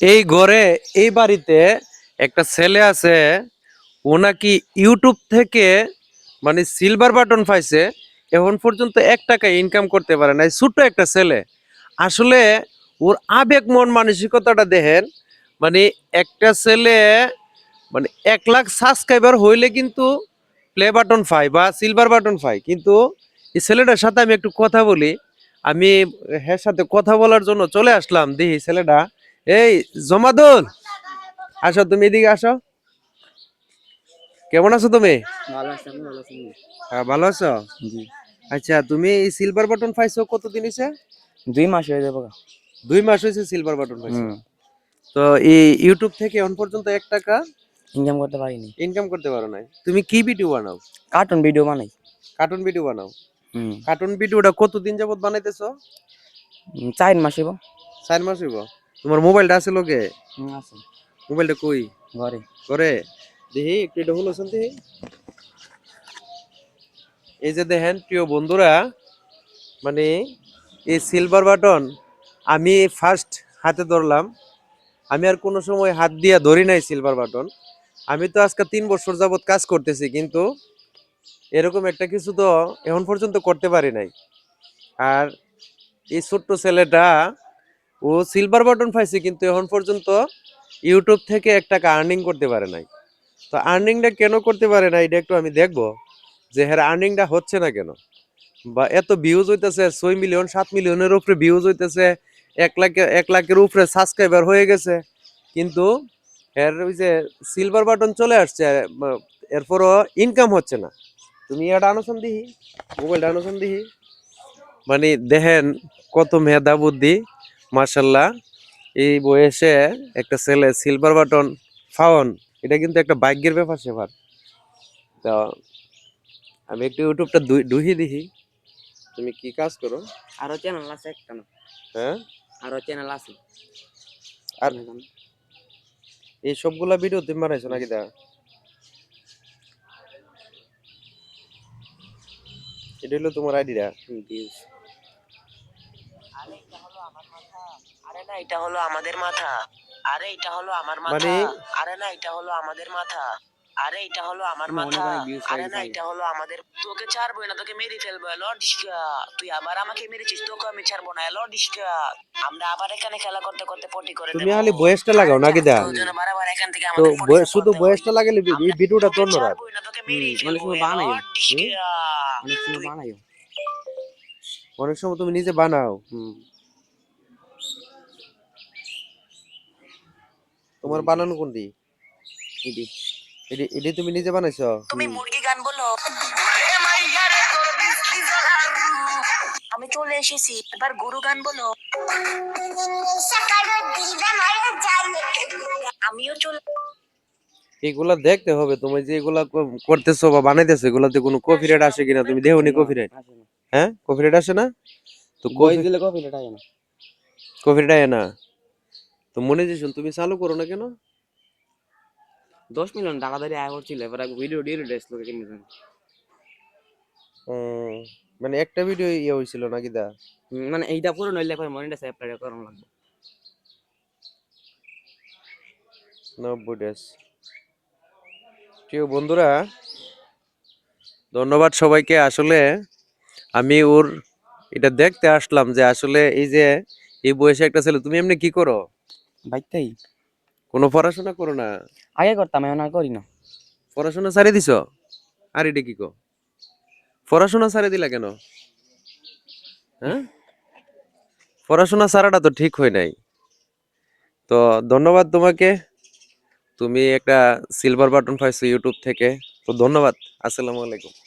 এই ঘরে, এই বাড়িতে একটা ছেলে আছে, ও নাকি ইউটিউব থেকে মানে সিলভার বাটন পাইছে, এখন পর্যন্ত এক টাকা ইনকাম করতে পারে না ছোট্ট একটা ছেলে। আসলে ওর আবেগ, মন মানসিকতাটা দেখেন মানে একটা ছেলে মানে এক লাখ সাবস্ক্রাইবার হইলে কিন্তু প্লে বাটন পাই বা সিলভার বাটন পাই কিন্তু এই ছেলেটার সাথে আমি একটু কথা বলি, আমি হ্যাঁ সাথে কথা বলার জন্য চলে আসলাম। দেখি ছেলেটা এই জমাদুল! আসো তুমি এদিকে আসো। কেমন আছো তুমি? ভালো আছে হ্যাঁ আছো? আচ্ছা তুমি এই সিলভার বাটন পাইছো কতদিন হয়েছে দুই মাস হয়ে যাব। দুই মাস হয়েছে সিলভার বাটন পাইছো? তো এই ইউটিউব থেকে এখন পর্যন্ত এক টাকা ইনকাম করতে পারিনি। ইনকাম করতে পারো নাই। তুমি কি ভিডিও বানাও? কার্টুন ভিডিও বানাই। কার্টুন ভিডিও বানাও? হুম। কার্টুন ভিডিওটা কতদিন যাবত বানাইতেছো? চার মাস হইব। চার মাস হইব? তোমার মোবাইলটা আছে লোকে? আছে। মোবাইলটা কই? ঘরে। করে দেখি একটু এটা হলো দেখি এই যে দেখেন প্রিয় বন্ধুরা মানে এই সিলভার বাটন আমি ফার্স্ট হাতে ধরলাম। আমি আর কোনো সময় হাত দিয়া ধরি নাই সিলভার বাটন আমি তো আজকে তিন বছর যাবত কাজ করতেছি কিন্তু এরকম একটা কিছু তো এখন পর্যন্ত করতে পারি নাই। আর এই ছোট্ট ছেলেটা ও সিলভার বাটন পাইছে, কিন্তু এখন পর্যন্ত ইউটিউব থেকে এক টাকা আর্নিং করতে পারে নাই। তো আর্নিংটা কেন করতে পারে না এটা একটু আমি দেখব যে হ্যাঁ আর্নিংটা হচ্ছে না কেন। বা এত ভিউজ হইতেছে, ছয় মিলিয়ন সাত মিলিয়নের উপরে ভিউজ হইতেছে, এক লাখের এক লাখের উপরে সাবস্ক্রাইবার হয়ে গেছে। কিন্তু এর ওই যে সিলভার বাটন চলে আসছে এরপরও ইনকাম হচ্ছে না। তুমি এটা আনোসন দিহি মোবাইলটা আনোসন দিহি মানে দেখেন কত মেধা বুদ্ধি মার্শাল্লাহ এই বয়সে একটা ছেলে সিলভার বাটন ফাওন এটা কিন্তু একটা ভাগ্যের ব্যাপার সেবার। তো আমি একটু ইউটিউবটা ডুহি দেখি তুমি কি কাজ করো? আরও চ্যানেল আছে একটা না। হ্যাঁ? আরও চ্যানেল আছে। আর এই সবগুলা ভিডিও তুমি বানাইছো নাকি দা এটা হলো তোমার আইডিটা ভিউজ আরে না এটা হলো আমাদের মাথা। আরে এটা হলো আমার মাথা। মানে- আরে না এটা হলো আমাদের মাথা। আরে এটা হলো আমার মাথা। আরে না এটা হলো আমাদের তোকে ছাড়বো না তোকে মেরে ফেলব। এলো ডিসকা তুই আবার আমাকে মেরেছিস তোকে আমি ছাড়বো না। এলো ডিসকা আমরা আবার এখানে খেলা করতে করতে পটি করে তুমি খালি বয়সটা লাগাও নাকি দা বারবার এখান থেকে আমাদের শুধু বয়সটা লাগালে এই ভিডিওটা তোর না তোকে মেরেই হুম, অনেক ফেলব, সময় বানাইও। অনেক সময় বানাইও। অনেক সময় তুমি নিজে বানাও। হুম। তোমার বানানো কোনটি? এডি। এটি এটি তুমি নিজে বানাইছো? তুমি মুরগি গান বলো। আমি চলে এসেছি এবার গরু গান বলো। আমিও চলে এগুলা দেখতে হবে তুমি যে এগুলা করতেছো বা বানাইতেছো এগুলাতে কোনো কপিরাইট আসে কিনা? তুমি দেখোনি কপিরাইট আসে। হ্যাঁ? কপিরাইট আসে না? তো বই দিলে কপি লেটা না। কপিরাইট আয় না? তো মনিটাইজেশন তুমি চালু করো না কেন? দশ মিলিয়ন টাকা ধরে আয় করছিল এবার ভিডিও কিনে দেন। মানে একটা ভিডিও ইয়ে হয়েছিল নাকি দা? মানে এইটা পুরো নইলে পরে মনিটাইজ অ্যাপ্লাই করানো লাগবে। নব্বই ডেজ প্রিয় বন্ধুরা ধন্যবাদ সবাইকে। আসলে আমি ওর এটা দেখতে আসলাম যে আসলে এই যে এই বয়সে একটা ছেলে তুমি এমনি কি করো? কোনো পড়াশোনা করো না? আগে করতাম এখন আর করি না। পড়াশোনা ছাড়ে দিছ? আর এটা কি কো? পড়াশোনা ছাড়ে দিলা কেন? হ্যাঁ? পড়াশোনা ছাড়াটা তো ঠিক হয় নাই। তো ধন্যবাদ তোমাকে। তুমি একটা সিলভার বাটন পাইছো ইউটিউব থেকে। তো ধন্যবাদ। আসসালামু আলাইকুম।